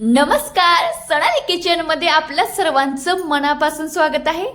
नमस्कार सणाली किचनमध्ये आपल्या सर्वांचं मनापासून स्वागत आहे.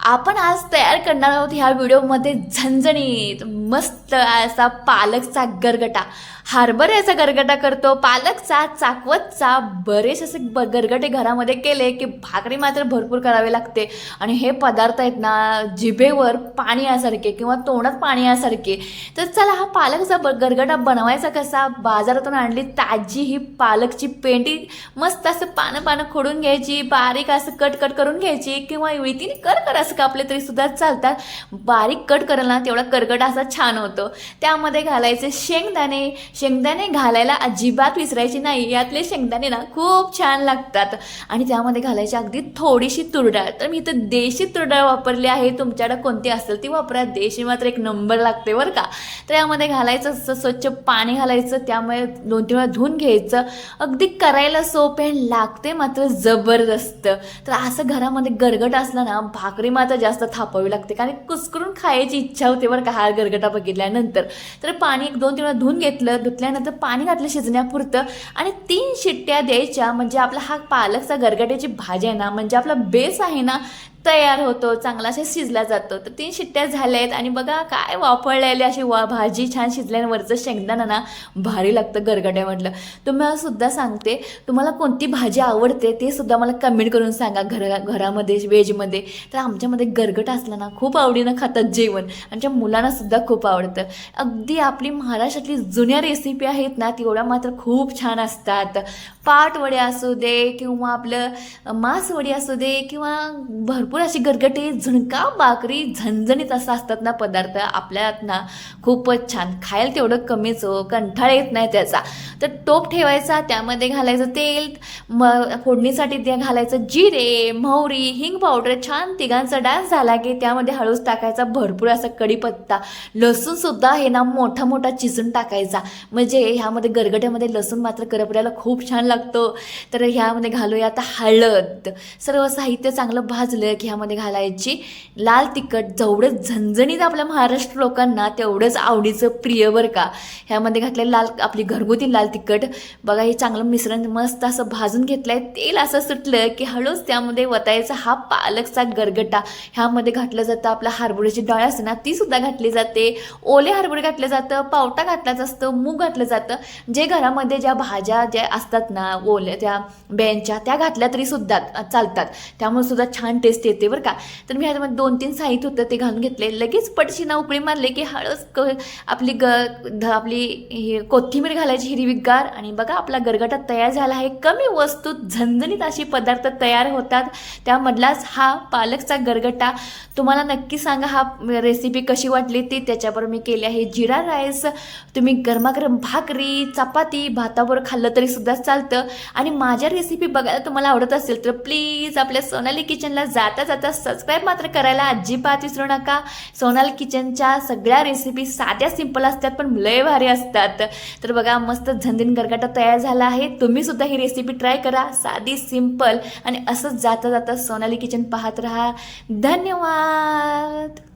आपण आज तयार करणार आहोत ह्या व्हिडिओमध्ये झणझणीत मस्त असा पालकचा गरगटा. हरभऱ्याचा गरगटा करतो. पालकचा चाकवतचा बरेच असे ब गरगटे घरामध्ये केले की भाकरी मात्र भरपूर करावी लागते. आणि हे पदार्थ आहेत ना जिभेवर पाणी यासारखे किंवा तोंडात पाणी यासारखे. तर चला हा पालकचा ब गरगटा बनवायचा कसा? बाजारातून आणली ताजी ही पालकची पेंडी. मस्त असं पानं पानं खोडून घ्यायची बारीक असं कट कट करून घ्यायची किंवा विळतीने कर कर असं कापले तरी सुद्धा चालतात. बारीक कट करायला ना तेवढा करगट असा छान होतो. त्यामध्ये घालायचे शेंगदाणे. शेंगदाणे घालायला अजिबात विसरायची नाही. यातले शेंगदाणे ना खूप छान लागतात. आणि त्यामध्ये घालायची अगदी थोडीशी तुरडाळ. तर मी इथं देशी तुरडाळ वापरली आहे. तुमच्याकडे कोणती असेल ती वापरा. देशी मात्र एक नंबर लागते बरं का. तर यामध्ये घालायचं असं स्वच्छ पाणी घालायचं. त्यामुळे दोन तीन वेळा धुवून घ्यायचं. अगदी करायला सोपे लागते मात्र मात्र जबरदस्त. तर असं घरामध्ये गरगट असला ना भाकरी मात्र जास्त थापावी लागते. कारण कुसकरून खायची इच्छा होते बरं का हा गरगटा बघितल्यानंतर. तर पाणी एक दोन तीन वेळा धुवून घेतलं धुतल्यानंतर पाणी घातलं शिजण्यापुरतं आणि तीन शिट्ट्या द्यायच्या. म्हणजे आपला हा पालकचा गरगट्याची भाजी आहे ना म्हणजे आपला बेस आहे ना तयार होतो चांगला असे शिजला जातो. तर तीन शिट्ट्या झाल्या आहेत आणि बघा काय वापरलेली अशी वा भाजी छान शिजल्यावरचं शेंगदाणा ना भारी लागतं गरगट्यामधलं तुम्हाला सुद्धा सांगते तुम्हाला कोणती भाजी आवडते ते सुद्धा मला कमेंट करून सांगा घरा घरामध्ये व्हेजमध्ये. तर आमच्यामध्ये गरगट असला ना खूप आवडीनं खातात जेवण. आमच्या मुलांना सुद्धा खूप आवडतं. अगदी आपली महाराष्ट्रातली जुन्या रेसिपी आहेत ना तेवढ्या मात्र खूप छान असतात. पाटवडे असू दे किंवा आपलं मांसवडी असू दे किंवा भरपूर अशी गरगटे झुणका भाकरी झणझणीत असं असतात ना पदार्थ. आपल्यात ना खूपच छान. खायला तेवढं कमीच हो येत नाही त्याचा. तर टोप ठेवायचा त्यामध्ये घालायचं तेल म फोडणीसाठी ते घालायचं जिरे मोहरी हिंग पावडर छान तिघांचा डान्स झाला की त्यामध्ये हळूच टाकायचा भरपूर असा कढीपत्ता लसूणसुद्धा हे ना मोठा मोठा चिसून टाकायचा. म्हणजे ह्यामध्ये गरगट्यामध्ये लसूण मात्र करपड्याला खूप छान लागतो. तर ह्यामध्ये घालूया आता हळद. सर्व साहित्य चांगलं भाजलं की ह्यामध्ये घालायची. लाल तिखट जेवढं झणझणीत आपल्या महाराष्ट्र लोकांना तेवढंच आवडीचं प्रिय बरं का. ह्यामध्ये घातलेलं लाल आपली घरगुती लाल तिखट. बघा हे चांगलं मिश्रण मस्त असं भाजून घेतलं आहे तेल असं सुटलं की हळूच त्यामध्ये वतायचा हा पालकचा गरगटा. ह्यामध्ये घातलं जातं आपल्या हरभऱ्याची डाळ असते ना ती सुद्धा घातली जाते. ओले हरभरे घातलं जातं पावटा घातलाच असतं मूग घातलं जातं. जे घरामध्ये ज्या भाज्या ज्या असतात ना ओल्या त्या बेंच्या त्या घातल्या तरी सुद्धा चालतात. त्यामुळे सुद्धा छान टेस्ट येते बरं का. तर मी ह्याच्यामध्ये दोन तीन साहित्य होतं ते घालून घेतले. लगेच पटशिना उकळी मारले की हळद क आपली ग ध- आपली कोथिंबीर घालायची हिरवीगार आणि बघा आपला गरगटा तयार झाला आहे. कमी वस्तूत झणझणीत अशी पदार्थ तयार होतात. त्यामधलाच हा पालकचा गरगटा. तुम्हाला नक्की सांगा हा रेसिपी कशी वाटली ती? त्याच्याबरोबर मी केली आहे जिरा राईस. तुम्ही गरमागरम भाकरी चपाती भाताबरोबर खाल्लं तरी सुद्धा चालतं. आणि माझ्या रेसिपी बघायला तुम्हाला आवडत असेल तर प्लीज आपल्या सोनाली किचनला जात जाता सबस्क्राईब मात्र करायला अजिबात विसरू नका. सोनाली किचनच्या सगळ्या रेसिपी साध्या सिंपल असतात पण लय भारी असतात. तर बघा मस्त झंझीन गरगाटा तयार झाला आहे. तुम्ही सुद्धा ही रेसिपी ट्राय करा. साधी सिंपल आणि असंच जाता जाता सोनाली किचन पाहत राहा. धन्यवाद!